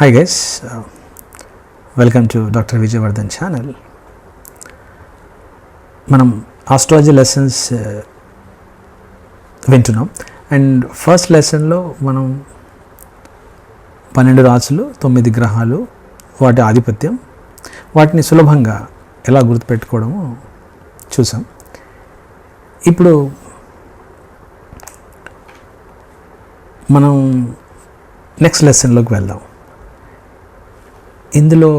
Hi guys welcome to doctor Vijayavardhan channel మనం astrology lessons uh, వింటున్నాం. And first లెసన్లో మనం పన్నెండు రాసులు తొమ్మిది గ్రహాలు వాటి ఆధిపత్యం వాటిని సులభంగా ఎలా గుర్తుపెట్టుకోవడమో చూసాం. ఇప్పుడు మనం నెక్స్ట్ లెసన్లోకి వెళ్దాం. ఇందులో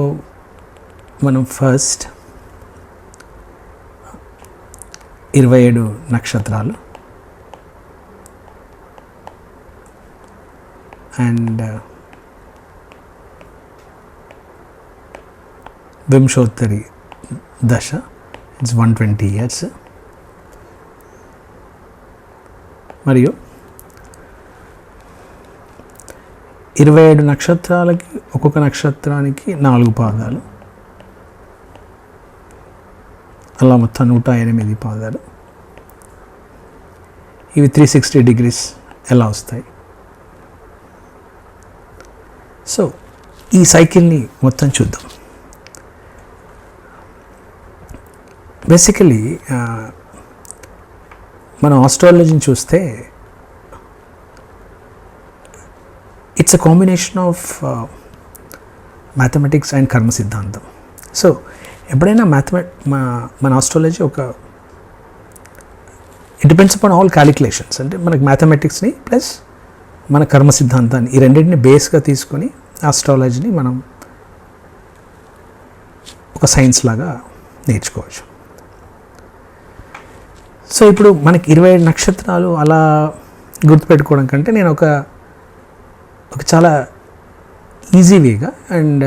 మనం ఫస్ట్ ఇరవై ఏడు నక్షత్రాలు అండ్ వింశోత్తరి uh, దశ ఇట్స్ వన్ ట్వంటీ ఇయర్స్ మరియు ఇరవై ఏడు నక్షత్రాలకి ఒక్కొక్క నక్షత్రానికి నాలుగు పాదాలు. అలా మొత్తం నూట ఎనిమిది పాదాలు. ఇవి త్రీ సిక్స్టీ డిగ్రీస్ ఎలా వస్తాయి? సో ఈ సైకిల్ని మొత్తం చూద్దాం. బేసికలీ మనం ఆస్ట్రాలజీని చూస్తే it's a combination of mathematics and karma సిద్ధాంతం సో ఎప్పుడైనా మ్యాథమె మన ఆస్ట్రాలజీ ఒక it depends upon all calculations అంటే మనకి మ్యాథమెటిక్స్ని ప్లస్ మన కర్మ సిద్ధాంతాన్ని ఈ రెండింటిని బేస్గా తీసుకొని ఆస్ట్రాలజీని మనం ఒక సైన్స్ లాగా నేర్చుకోవచ్చు. సో ఇప్పుడు మనకి ఇరవై ఏడు నక్షత్రాలు అలా గుర్తుపెట్టుకోవడం కంటే నేను ఒక ఒక చాలా ఈజీ వేగా అండ్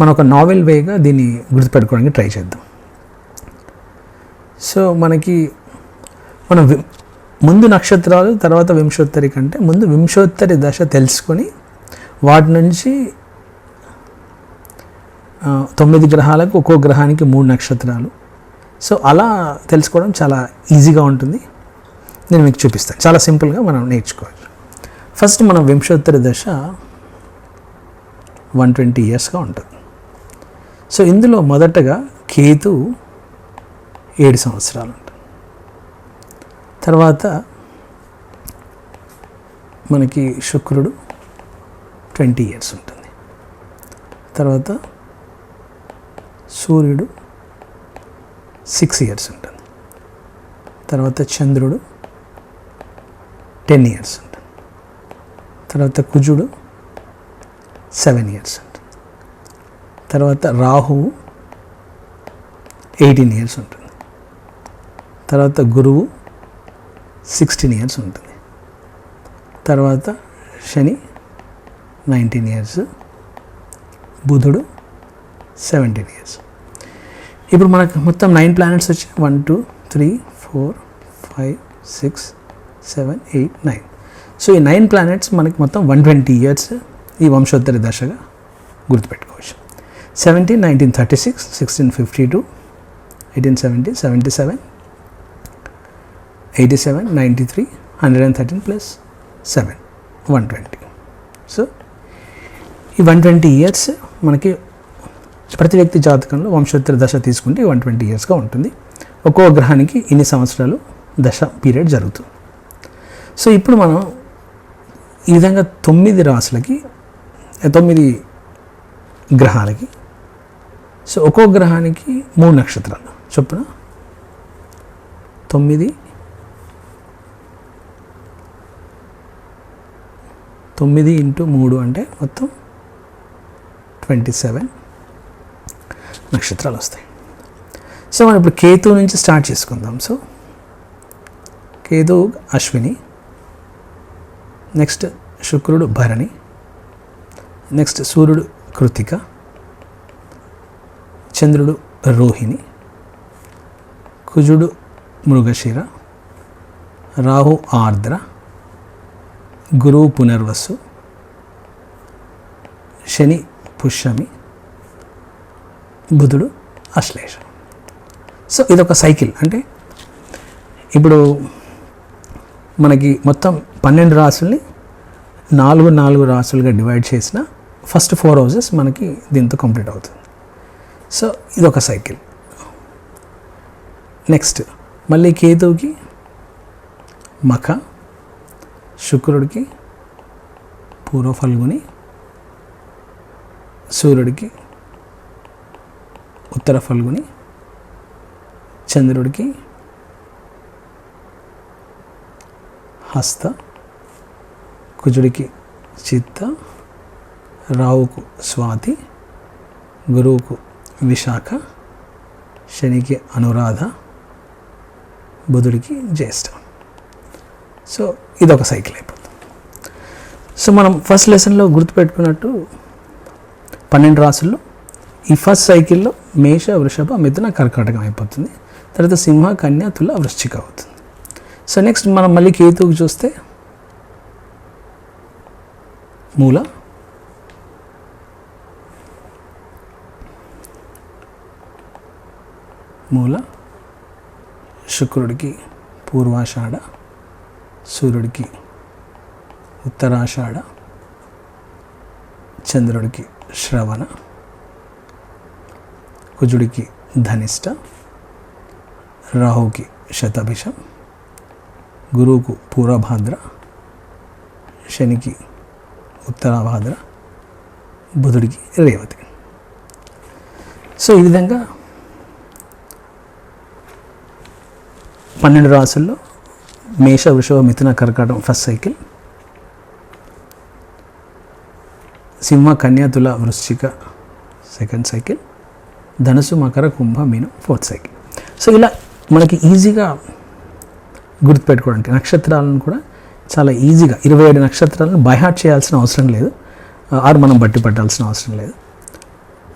మన ఒక నావెల్ వేగా దీన్ని గుర్తుపెట్టుకోవడానికి ట్రై చేద్దాం. సో మనకి మనం ముందు నక్షత్రాలు తర్వాత వింశోత్తరి కంటే ముందు వింశోత్తరి దశ తెలుసుకొని వాటి నుంచి తొమ్మిది గ్రహాలకు ఒక్కో గ్రహానికి మూడు నక్షత్రాలు. సో అలా తెలుసుకోవడం చాలా ఈజీగా ఉంటుంది. నేను మీకు చూపిస్తాను. చాలా సింపుల్గా మనం నేర్చుకోవచ్చు. ఫస్ట్ మన వింశోత్తర దశ వన్ ట్వంటీ ఇయర్స్గా ఉంటుంది. సో ఇందులో మొదటగా కేతు ఏడు సంవత్సరాలు ఉంటుంది. తర్వాత మనకి శుక్రుడు ట్వంటీ ఇయర్స్ ఉంటుంది. తర్వాత సూర్యుడు సిక్స్ ఇయర్స్ ఉంటుంది. తర్వాత చంద్రుడు టెన్ ఇయర్స్ ఉంటుంది. తర్వాత కుజుడు సెవెన్ ఇయర్స్ ఉంటుంది తర్వాత రాహువు ఎయిటీన్ ఇయర్స్ ఉంటుంది. తర్వాత గురువు సిక్స్టీన్ ఇయర్స్ ఉంటుంది. తర్వాత శని నైన్టీన్ ఇయర్స్ బుధుడు సెవెంటీన్ ఇయర్స్. ఇప్పుడు మనకు మొత్తం నైన్ ప్లానెట్స్ వచ్చాయి. One two three four five six seven eight nine. So ఈ నైన్ ప్లానెట్స్ మనకి మొత్తం వన్ ట్వంటీ ఇయర్స్ ఈ వంశోత్తరి దశగా గుర్తుపెట్టుకోవచ్చు. Seventeen nineteen thirty six sixteen fifty two eighteen seventy seventy seven eighty seven ninety three hundred and thirteen plus seven one twenty so ఈ one twenty years మనకి ప్రతి వ్యక్తి జాతకంలో వంశోత్తర దశ తీసుకుంటే వన్ ట్వంటీ ఇయర్స్గా ఉంటుంది. ఒక్కో గ్రహానికి ఇన్ని సంవత్సరాలు దశ పీరియడ్ జరుగుతుంది. సో ఇప్పుడు మనం ఈ విధంగా తొమ్మిది రాసులకి తొమ్మిది గ్రహాలకి సో ఒక్కో గ్రహానికి మూడు నక్షత్రాలు. చొప్పున తొమ్మిది తొమ్మిది ఇంటూ మూడు అంటే మొత్తం ట్వంటీ సెవెన్ నక్షత్రాలు వస్తాయి. సో మనం ఇప్పుడు కేతు నుంచి స్టార్ట్ చేసుకుందాం. సో కేతు అశ్విని నెక్స్ట్ శుక్రుడు భరణి నెక్స్ట్ సూర్యుడు కృతిక చంద్రుడు రోహిణి కుజుడు మృగశిర రాహు ఆర్ద్ర గురువు పునర్వసు శని పుష్యమి బుధుడు అశ్లేష. సో ఇదొక సైకిల్. అంటే ఇప్పుడు మనకి మొత్తం పన్నెండు రాసుల్ని నాలుగు నాలుగు రాసులుగా డివైడ్ చేసిన ఫస్ట్ ఫోర్ హౌజెస్ మనకి దీంతో కంప్లీట్ అవుతుంది. సో ఇది ఒక సైకిల్ నెక్స్ట్ మళ్ళీ కేతువుకి మఖ శుక్రుడికి పూర్వ ఫల్గుని సూర్యుడికి ఉత్తర ఫల్గుని చంద్రుడికి హస్త కుజుడికి చిత్త రావుకు స్వాతి గురువుకు విశాఖ శనికి అనురాధ బుధుడికి జ్యేష్ఠ. సో ఇది ఒక సైకిల్ అయిపోతుంది. సో మనం ఫస్ట్ లెసన్లో గుర్తుపెట్టుకున్నట్టు పన్నెండు రాసుల్లో ఈ ఫస్ట్ సైకిల్లో మేష వృషభ మిథున కర్కాటకం అయిపోతుంది. తర్వాత సింహ కన్య తుల వృశ్చిక అవుతుంది. సో నెక్స్ట్ మనం మళ్ళీ కేతువుకి చూస్తే మూల. మూల. శుక్రుడికి పూర్వాషాఢ సూర్యుడికి ఉత్తరాషాఢ చంద్రుడికి శ్రవణ కుజుడికి ధనిష్ట రాహుకి శతభిషం గురువుకు పూర్వభాద్ర శనికి ఉత్తరాభాద్ర బుధుడికి రేవతి. సో ఈ విధంగా పన్నెండు రాసుల్లో మేష వృషభ మిథున కర్కాటం ఫస్ట్ సైకిల్. సింహ కన్యాతుల వృశ్చిక సెకండ్ సైకిల్. ధనుసు మకర కుంభ మీనం ఫోర్త్ సైకిల్. సో ఇలా మనకి ఈజీగా గుర్తుపెట్టుకోవడానికి. నక్షత్రాలను కూడా చాలా ఈజీగా ఇరవై ఏడు నక్షత్రాలను బైహార్ట్ చేయాల్సిన అవసరం లేదు. ఆరు మనం బట్టి పట్టాల్సిన అవసరం లేదు.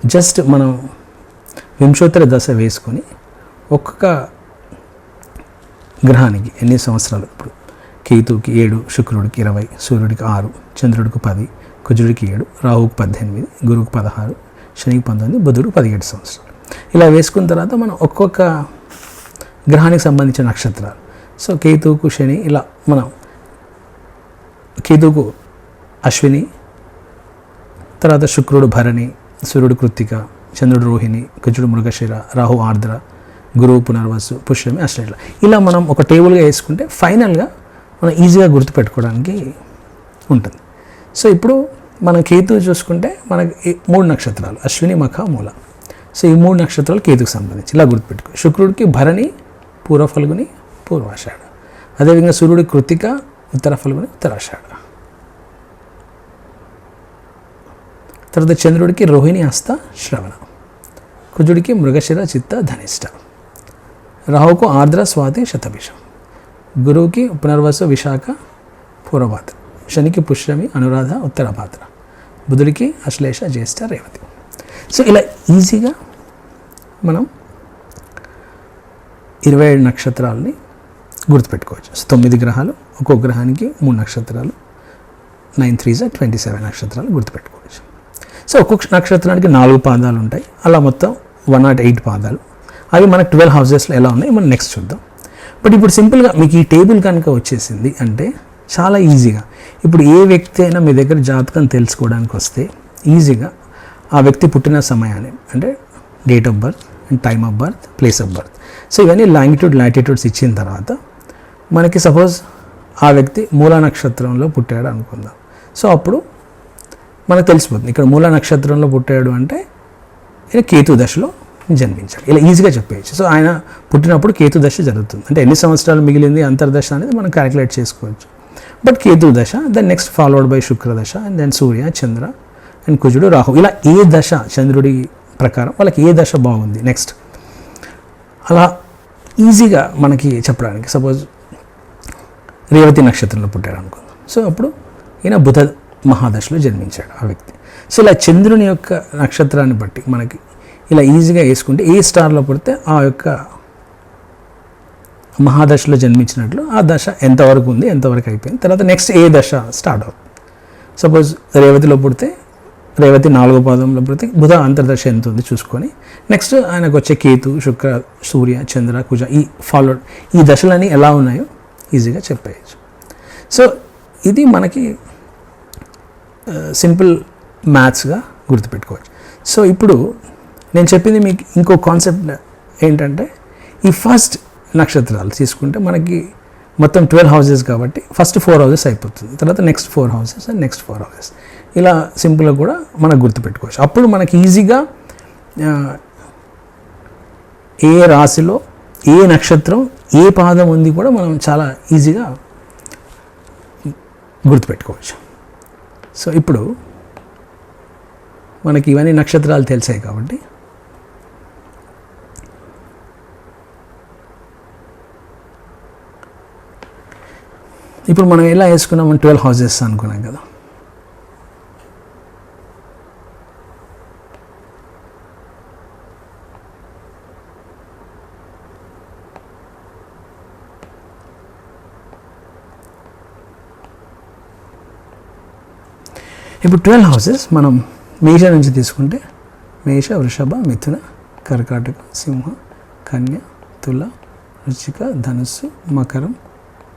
జస్ట్ మనం వింశోత్తర దశ వేసుకొని ఒక్కొక్క గ్రహానికి ఎన్ని సంవత్సరాలు? ఇప్పుడు కేతువుకి ఏడు శుక్రుడికి ఇరవై సూర్యుడికి ఆరు చంద్రుడికి పది కుజుడికి ఏడు రాహుకి పద్దెనిమిది గురువుకి పదహారు శనికి పంతొమ్మిది బుధుడు పదిహేడు సంవత్సరాలు. ఇలా వేసుకున్న తర్వాత మనం ఒక్కొక్క గ్రహానికి సంబంధించిన నక్షత్రాలు. సో కేతువుకు శని ఇలా మనం కేతువుకు అశ్విని తర్వాత శుక్రుడు భరణి సూర్యుడు కృత్తిక చంద్రుడు రోహిణి కుజుడు మృగశిర రాహు ఆర్ద్ర గురువు పునర్వసు పుష్యమి అశ్లేష ఇలా. మనం ఒక టేబుల్గా వేసుకుంటే ఫైనల్గా మనం ఈజీగా గుర్తుపెట్టుకోవడానికి ఉంటుంది. సో ఇప్పుడు మనం కేతు చూసుకుంటే మనకి మూడు నక్షత్రాలు అశ్విని మఖ మూల. సో ఈ మూడు నక్షత్రాలు కేతుకు సంబంధించి ఇలా గుర్తుపెట్టుకో. శుక్రుడికి భరణి పూర్వ ఫల్గుని పూర్వాషాఢ అదేవిధంగా సూర్యుడి కృతిక ఉత్తర ఫల్గుని ఉత్తరాషాఢ తర్వాత చంద్రుడికి రోహిణి హస్త శ్రవణ. కుజుడికి మృగశిర చిత్త ధనిష్ట. రాహుకు ఆర్ద్ర స్వాతి శతభిషం. గురువుకి పునర్వసు విశాఖ పూర్వపాత్ర. శనికి పుష్యమి అనురాధ ఉత్తరభాద్ర బుధుడికి అశ్లేష జ్యేష్ఠ రేవతి. సో ఇలా ఈజీగా మనం ఇరవై ఏడు నక్షత్రాలని గుర్తుపెట్టుకోవచ్చు. సో తొమ్మిది గ్రహాలు ఒక్కొక్క గ్రహానికి మూడు నక్షత్రాలు నైన్ త్రీ జా ట్వంటీ సెవెన్ నక్షత్రాలు గుర్తుపెట్టుకోవచ్చు. సో ఒక్కొక్క నక్షత్రానికి నాలుగు పాదాలు ఉంటాయి. అలా మొత్తం వన్ నాట్ ఎయిట్ పాదాలు. అవి మనకు ట్వెల్వ్ హౌజెస్లో ఎలా ఉన్నాయి? మనం నెక్స్ట్ చూద్దాం. బట్ ఇప్పుడు సింపుల్గా మీకు ఈ టేబుల్ కనుక వచ్చేసింది అంటే చాలా ఈజీగా. ఇప్పుడు ఏ వ్యక్తి అయినా మీ దగ్గర జాతకం తెలుసుకోవడానికి వస్తే ఈజీగా ఆ వ్యక్తి పుట్టిన సమయాన్ని అంటే date of birth and time of birth place of birth. So ఇవన్నీ లాంగిట్యూడ్ లాటిట్యూడ్స్ ఇచ్చిన తర్వాత మనకి సపోజ్ ఆ వ్యక్తి మూల నక్షత్రంలో పుట్టాడు అనుకుందాం. సో అప్పుడు మనకు తెలిసిపోతుంది ఇక్కడ మూల నక్షత్రంలో పుట్టాడు అంటే ఈయన కేతు దశలో జన్మించాడు. ఇలా ఈజీగా చెప్పేయచ్చు. సో ఆయన పుట్టినప్పుడు కేతు దశ జరుగుతుంది. అంటే ఎన్ని సంవత్సరాలు మిగిలింది అంతర్దశ అనేది మనం క్యాలిక్యులేట్ చేసుకోవచ్చు. బట్ కేతు దశ then next followed by Shukra దశ and then Surya Chandra and కుజుడు రాహు. ఇలా ఏ దశ చంద్రుడి ప్రకారం వాళ్ళకి ఏ దశ బాగుంది? నెక్స్ట్ అలా ఈజీగా మనకి చెప్పడానికి సపోజ్ రేవతి నక్షత్రంలో పుట్టాడు అనుకుందాం. సో అప్పుడు ఈయన బుధ మహాదశలో జన్మించాడు ఆ వ్యక్తి. సో ఇలా చంద్రుని యొక్క నక్షత్రాన్ని బట్టి మనకి ఇలా ఈజీగా వేసుకుంటే ఏ స్టార్లో పుడితే ఆ యొక్క మహాదశలో జన్మించినట్లు ఆ దశ ఎంతవరకు ఉంది ఎంతవరకు అయిపోయింది తర్వాత నెక్స్ట్ ఏ దశ స్టార్ట్ అవుతుంది. సపోజ్ రేవతిలో పుడితే రేవతి నాలుగో పాదంలో పుడితే బుధ అంతర్దశ ఎంత ఉంది చూసుకొని నెక్స్ట్ ఆయనకు వచ్చే కేతు శుక్ర సూర్య చంద్ర కుజ ఈ ఫాలోడ్ ఈ దశలన్నీ ఎలా ఉన్నాయో ఈజీగా చెప్పేయచ్చు. సో ఇది మనకి సింపుల్ మ్యాథ్స్గా గుర్తుపెట్టుకోవచ్చు. సో ఇప్పుడు నేను చెప్పింది మీకు ఇంకో కాన్సెప్ట్ ఏంటంటే ఈ ఫస్ట్ నక్షత్రాలు తీసుకుంటే మనకి మొత్తం ట్వెల్వ్ హౌసెస్ కాబట్టి ఫస్ట్ ఫోర్ హౌసెస్ అయిపోతుంది. తర్వాత next four houses and next four houses. ఇలా సింపుల్గా కూడా మనకు గుర్తుపెట్టుకోవచ్చు. అప్పుడు మనకి ఈజీగా ఏ రాశిలో ఏ నక్షత్రం ఏ పాదం ఉంది కూడా మనం చాలా ఈజీగా గుర్తుపెట్టుకోవచ్చు. సో ఇప్పుడు మనకి ఇవన్నీ నక్షత్రాలు తెలిసాయి కాబట్టి ఇప్పుడు మనం ఎలా వేసుకున్నాం? ట్వెల్వ్ హౌజెస్ అనుకున్నాం కదా. ఇప్పుడు ట్వెల్వ్ హౌసెస్ మనం మేష నుంచి తీసుకుంటే మేష వృషభ మిథున కర్కాటక సింహ కన్య తుల వృచ్చిక ధనుస్సు మకరం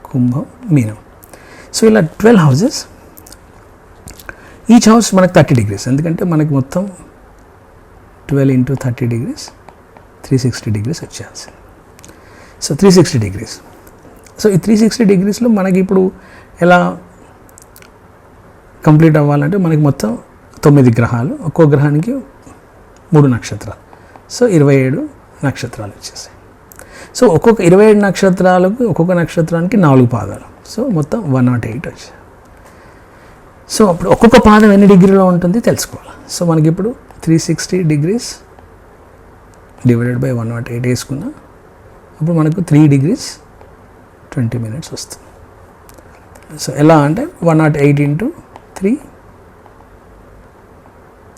కుంభం మీనం. సో ఇలా ట్వెల్వ్ హౌసెస్ ఈచ్ హౌస్ మనకు థర్టీ డిగ్రీస్. ఎందుకంటే మనకి మొత్తం twelve into thirty degrees three sixty degrees వచ్చేయాల్సింది. So three sixty degrees. So ఈ త్రీ సిక్స్టీ డిగ్రీస్లో మనకి ఇప్పుడు ఎలా కంప్లీట్ అవ్వాలంటే మనకి మొత్తం తొమ్మిది గ్రహాలు. ఒక్కో గ్రహానికి మూడు నక్షత్రాలు. సో ఇరవై ఏడు నక్షత్రాలు వచ్చేసాయి సో ఒక్కొక్క ఇరవై ఏడు నక్షత్రాలకు ఒక్కొక్క నక్షత్రానికి నాలుగు పాదాలు. సో మొత్తం వన్ నాట్ ఎయిట్ వచ్చాయి. సో అప్పుడు ఒక్కొక్క పాదం ఎన్ని డిగ్రీలో ఉంటుంది తెలుసుకోవాలి. సో మనకి ఇప్పుడు three sixty degrees divided by one nought eight వేసుకున్నా అప్పుడు మనకు త్రీ డిగ్రీస్ ట్వంటీ మినిట్స్ వస్తుంది. సో ఎలా అంటే one nought eight into three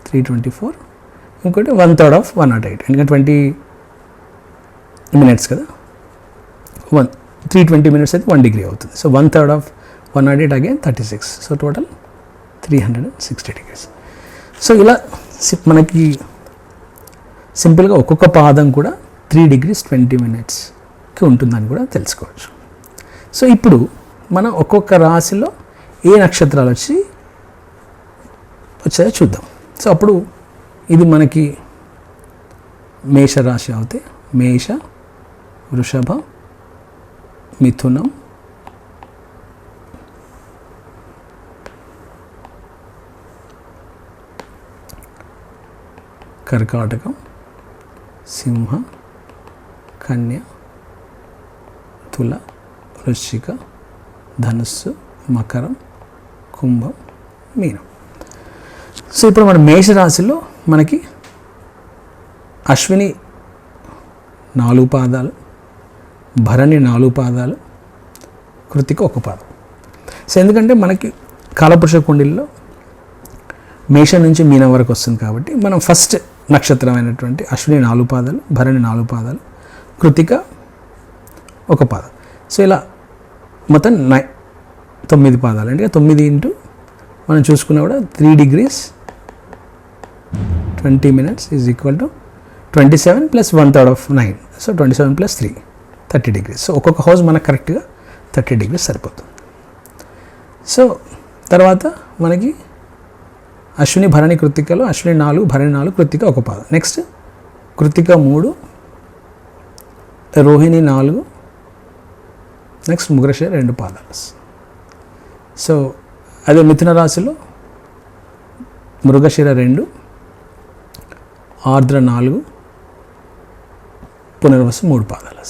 three twenty four ఇంకోటి one third of one nought eight ఎందుకంటే ట్వంటీ మినిట్స్ కదా. వన్ త్రీ ట్వంటీ మినిట్స్ అయితే వన్ డిగ్రీ అవుతుంది. So one third of one nought eight again thirty six so total three hundred and sixty degrees so ఇలా C- మనకి సింపుల్గా ఒక్కొక్క పాదం కూడా త్రీ డిగ్రీస్ ట్వంటీ మినిట్స్కి ఉంటుందని కూడా తెలుసుకోవచ్చు. సో ఇప్పుడు మనం ఒక్కొక్క రాశిలో ఏ నక్షత్రాలు వచ్చి వచ్చాయో? చూద్దాం. సో అప్పుడు ఇది మనకి మేష రాశి అవుతే మేష వృషభ మిథునం కర్కాటకం సింహ కన్య తుల వృశ్చిక ధనుస్సు మకరం కుంభం మీనం. సో ఇప్పుడు మన మేషరాశిలో మనకి అశ్విని నాలుగు పాదాలు భరణి నాలుగు పాదాలు కృతిక ఒక పాదం. సో ఎందుకంటే మనకి కాలపురుష కుండీల్లో మేషం నుంచి మీనం వరకు వస్తుంది కాబట్టి మనం ఫస్ట్ నక్షత్రమైనటువంటి అశ్విని నాలుగు పాదాలు భరణి నాలుగు పాదాలు కృతిక ఒక పాదం. సో ఇలా మొత్తం నై తొమ్మిది పాదాలు. అంటే తొమ్మిది ఇంటూ మనం చూసుకున్నా కూడా three degrees twenty minutes is equal to twenty seven plus one third of nine so twenty seven plus three thirty degrees so ఒక్కొక్క హౌస్ మనకు కరెక్ట్గా థర్టీ డిగ్రీస్ సరిపోతుంది. సో తర్వాత మనకి అశ్విని భరణి కృతికలో అశ్విని నాలుగు భరణి నాలుగు కృతిక ఒక పాదం. నెక్స్ట్ కృతిక మూడు రోహిణి నాలుగు నెక్స్ట్ ముగ్రశ రెండు పాదాలు. సో అదే మిథున రాశిలో మృగశిర రెండు ఆర్ద్ర నాలుగు పునర్వసు మూడు పాదాలు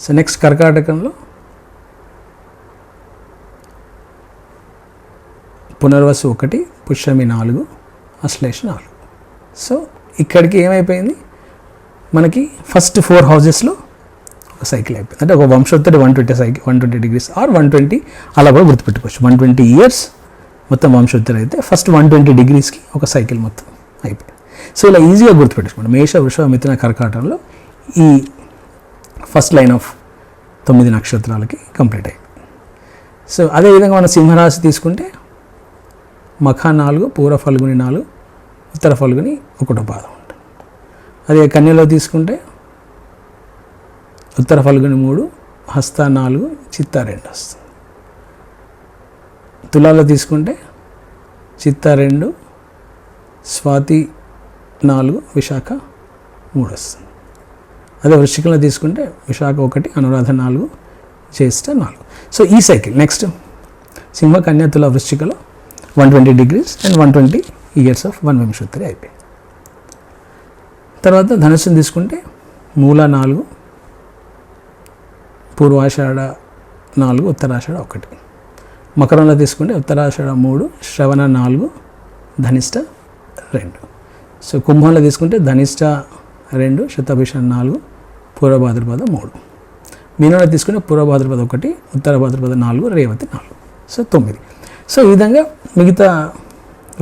సో నెక్స్ట్ కర్కాటకంలో పునర్వసు ఒకటి పుష్యమి నాలుగు అశ్లేష నాలుగు. సో ఇక్కడికి ఏమైపోయింది? మనకి ఫస్ట్ ఫోర్ హౌజెస్లో ఒక సైకిల్ అయిపోయింది. అంటే ఒక Vimshottari one twenty cycle one twenty degrees or one twenty అలా కూడా గుర్తుపెట్టుకోవచ్చు. వన్ ట్వంటీ ఇయర్స్ మొత్తం వంశోత్తరి అయితే ఫస్ట్ వన్ ట్వంటీ డిగ్రీస్కి ఒక సైకిల్ మొత్తం అయిపోయింది. సో ఇలా ఈజీగా గుర్తుపెట్టుకోండి. మేష వృషభ మిథున కర్కాటంలో ఈ ఫస్ట్ లైన్ ఆఫ్ తొమ్మిది నక్షత్రాలకి కంప్లీట్ అయింది సో అదేవిధంగా మన సింహరాశి తీసుకుంటే మఖ నాలుగు పూర్వ ఫల్గుని నాలుగు ఉత్తర ఫల్గుని ఒకటో పాదం ఉంటుంది. అదే కన్యలో తీసుకుంటే ఉత్తర ఫల్గుని మూడు హస్త నాలుగు చిత్త రెండు వస్తుంది తులాలో తీసుకుంటే చిత్త రెండు స్వాతి నాలుగు విశాఖ మూడు వస్తుంది అదే వృశ్చికంలో తీసుకుంటే విశాఖ ఒకటి అనురాధ నాలుగు జ్యేష్ఠ నాలుగు. సో ఈ సైకిల్ నెక్స్ట్ సింహ కన్యాతుల వృశ్చికలో one twenty degrees and one twenty years of one Vimshottari అయిపోయాయి. తర్వాత ధనుసుని తీసుకుంటే మూల నాలుగు పూర్వాషాఢ నాలుగు ఉత్తరాషాఢ ఒకటి. మకరంలో తీసుకుంటే ఉత్తరాషాఢ మూడు శ్రవణ నాలుగు ధనిష్ట రెండు. సో కుంభంలో తీసుకుంటే ధనిష్ట రెండు శతభిష నాలుగు పూర్వభాద్రపద మూడు. మీనంలో తీసుకుంటే పూర్వభాద్రపద ఒకటి ఉత్తర భాద్రపద నాలుగు రేవతి నాలుగు. సో తొమ్మిది. సో ఈ విధంగా మిగతా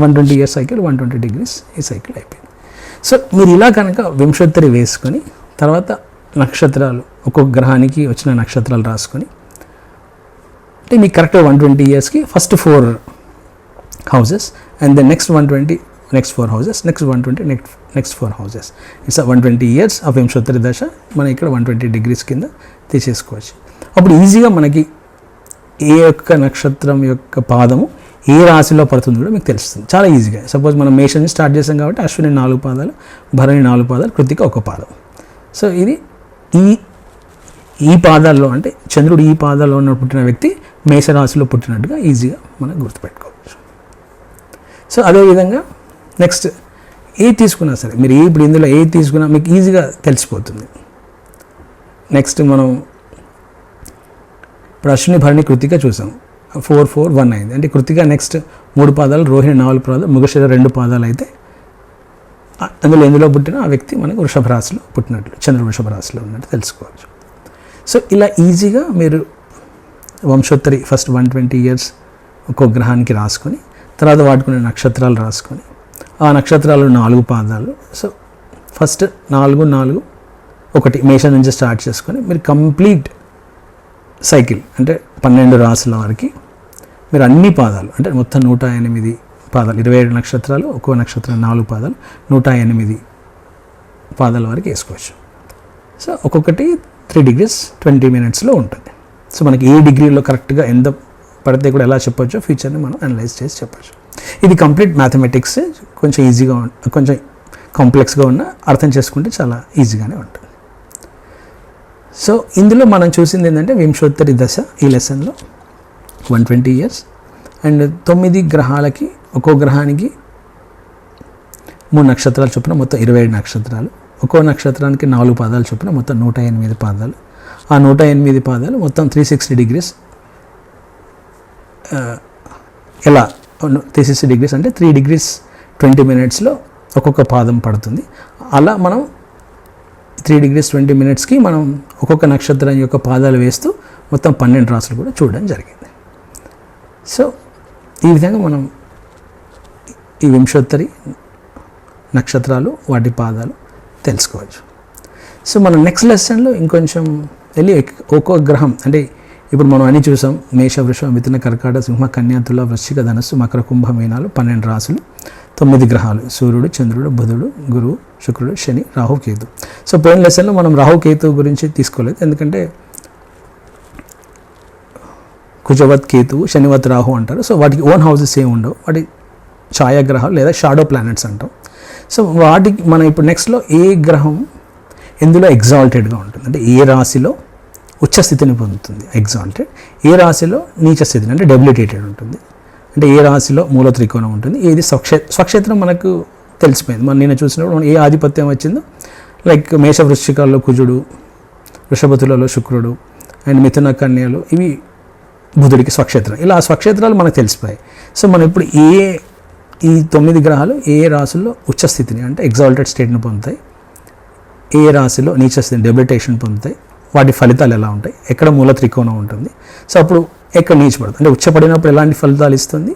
one twenty years cycle one twenty degrees ఈ సైకిల్ అయిపోయింది. సో మీరు ఇలా కనుక వింశోత్తరి వేసుకొని తర్వాత నక్షత్రాలు ఒక్కొక్క గ్రహానికి వచ్చిన నక్షత్రాలు రాసుకొని అంటే మీకు కరెక్ట్గా వన్ ట్వంటీ ఇయర్స్కి first four houses and then next one twenty next four houses next one twenty next next four houses it's one twenty years of Vimshottari దశ మనం ఇక్కడ వన్ ట్వంటీ డిగ్రీస్ కింద తీసేసుకోవచ్చు. అప్పుడు ఈజీగా మనకి ఏ యొక్క నక్షత్రం యొక్క పాదము ఏ రాశిలో పడుతుంది కూడా మీకు తెలుస్తుంది. చాలా ఈజీగా సపోజ్ మనం మేషన్ని స్టార్ట్ చేసాం కాబట్టి అశ్విని నాలుగు పాదాలు భరణి నాలుగు పాదాలు కృతిక ఒక పాదం. సో ఇది ఈ ఈ పాదాల్లో అంటే చంద్రుడు ఈ పాదాల్లో ఉన్న పుట్టిన వ్యక్తి మేషరాశిలో పుట్టినట్టుగా ఈజీగా మనం గుర్తుపెట్టుకోవచ్చు. సో అదేవిధంగా నెక్స్ట్ ఏ తీసుకున్నా సరే మీరు ఏ ఇప్పుడు ఇందులో ఏ తీసుకున్నా మీకు ఈజీగా తెలిసిపోతుంది. నెక్స్ట్ మనం ఇప్పుడు అశ్విని భరణి కృతిక చూసాం. ఫోర్ ఫోర్ వన్ అయింది. అంటే కృతిక నెక్స్ట్ మూడు పాదాలు రోహిణి నాలుగు పాదాలు మృగశిర రెండు పాదాలు అయితే అందులో ఎందులో పుట్టిన ఆ వ్యక్తి మనకు వృషభ రాశిలో పుట్టినట్లు చంద్ర వృషభ రాశిలో ఉన్నట్టు తెలుసుకోవచ్చు. సో ఇలా ఈజీగా మీరు Vimshottari first one twenty years ఒక్కో గ్రహానికి రాసుకొని తర్వాత వాడుకునే నక్షత్రాలు రాసుకొని ఆ నక్షత్రాలు నాలుగు పాదాలు. సో ఫస్ట్ నాలుగు నాలుగు ఒకటి మేష నుంచి స్టార్ట్ చేసుకొని మీరు కంప్లీట్ సైకిల్ అంటే పన్నెండు రాసుల వరకు మీరు అన్ని పాదాలు అంటే మొత్తం నూట ఎనిమిది పాదాలు. ఇరవై ఏడు నక్షత్రాలు ఒక్కో నక్షత్రం నాలుగు పాదాలు నూట ఎనిమిది పాదాల వరకు వేసుకోవచ్చు. సో ఒక్కొక్కటి త్రీ డిగ్రీస్ ట్వంటీ మినిట్స్లో ఉంటుంది. సో మనకి ఏ డిగ్రీలో కరెక్ట్గా ఎంత పడితే కూడా ఎలా చెప్పొచ్చో ఫ్యూచర్ని మనం అనలైజ్ చేసి చెప్పచ్చు. ఇది కంప్లీట్ మ్యాథమెటిక్స్ కొంచెం ఈజీగా కొంచెం కాంప్లెక్స్గా ఉన్న అర్థం చేసుకుంటే చాలా ఈజీగానే ఉంటుంది. సో ఇందులో మనం చూసింది ఏంటంటే వింశోత్తరి దశ ఈ లెసన్లో. వన్ ట్వంటీ ఇయర్స్ అండ్ తొమ్మిది గ్రహాలకి ఒక్కో గ్రహానికి మూడు నక్షత్రాలు చొప్పున మొత్తం ఇరవై ఏడు నక్షత్రాలు. ఒక్కో నక్షత్రానికి నాలుగు పాదాలు చొప్పున మొత్తం నూట ఎనిమిది పాదాలు. ఆ నూట ఎనిమిది పాదాలు మొత్తం త్రీ సిక్స్టీ డిగ్రీస్ ఎలా త్రీ సిక్స్టీ డిగ్రీస్ అంటే త్రీ డిగ్రీస్ ట్వంటీ మినిట్స్లో ఒక్కొక్క పాదం పడుతుంది. అలా మనం త్రీ డిగ్రీస్ ట్వంటీ మినిట్స్కి మనం ఒక్కొక్క నక్షత్రం యొక్క పాదాలు వేస్తూ మొత్తం పన్నెండు రాసులు కూడా చూడడం జరిగింది. సో ఈ విధంగా మనం ఈ వింశోత్తరి నక్షత్రాలు వాటి పాదాలు తెలుసుకోవచ్చు. సో మనం నెక్స్ట్ లెసన్లో ఇంకొంచెం వెళ్ళి ఒక్కో గ్రహం అంటే ఇప్పుడు మనం అన్ని చూసాం. మేష వృషం మిథున కర్కాట సింహ కన్యా తుల వృశ్చిక ధనస్సు మకర కుంభ మీనాలు పన్నెండు రాసులు తొమ్మిది గ్రహాలు సూర్యుడు చంద్రుడు బుధుడు గురువు శుక్రుడు శని రాహు కేతు. సో పోయిన లెసన్లో మనం రాహు కేతు గురించి తీసుకోలేదు. ఎందుకంటే కుజవత్ కేతువు శనివత్ రాహు అంటారు. సో వాటికి ఓన్ హౌసెస్ ఏమి ఉండవు. వాటి ఛాయాగ్రహాలు లేదా షాడో ప్లానెట్స్ అంటాం. సో వాటికి మనం ఇప్పుడు నెక్స్ట్లో ఏ గ్రహం ఎందులో ఎగ్జాల్టెడ్గా ఉంటుంది? అంటే ఏ రాశిలో ఉచ్చ స్థితిని పొందుతుంది? ఎగ్జాల్టెడ్. ఏ రాశిలో నీచ స్థితిని అంటే డెబిలిటేటెడ్ ఉంటుంది. అంటే ఏ రాశిలో మూల త్రికోణం ఉంటుంది? ఏది స్వక్షే స్వక్షేత్రం మనకు తెలిసిపోయింది. మనం నేను చూసినప్పుడు మనం ఏ ఆధిపత్యం వచ్చిందో లైక్ మేష వృశ్చికాల్లో కుజుడు వృషభతులలో శుక్రుడు అండ్ మిథున కన్యలు ఇవి బుధుడికి స్వక్షేత్రం. ఇలా ఆ స్వక్షేత్రాలు మనకు తెలిసిపోయాయి. సో మనం ఇప్పుడు ఏ ఈ తొమ్మిది గ్రహాలు ఏ రాశుల్లో ఉచ్చస్థితిని అంటే ఎగ్జాల్టెడ్ స్టేట్ని పొందుతాయి ఏ రాశిలో నీచ స్థితిని పొందుతాయి వాటి ఫలితాలు ఎలా ఉంటాయి ఎక్కడ మూల త్రికోణం ఉంటుంది. సో అప్పుడు ఎక్కడ నీచపడుతుంది అంటే ఉచ్చపడినప్పుడు ఎలాంటి ఫలితాలు ఇస్తుంది?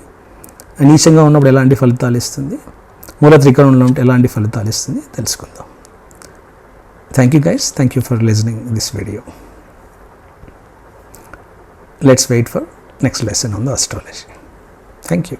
నీచంగా ఉన్నప్పుడు ఎలాంటి ఫలితాలు ఇస్తుంది? మూల త్రికోణంలో ఉంటే ఎలాంటి ఫలితాలు ఇస్తుంది? తెలుసుకుందాం. Thank you guys thank you for listening this video let's wait for next lesson on the astrology thank you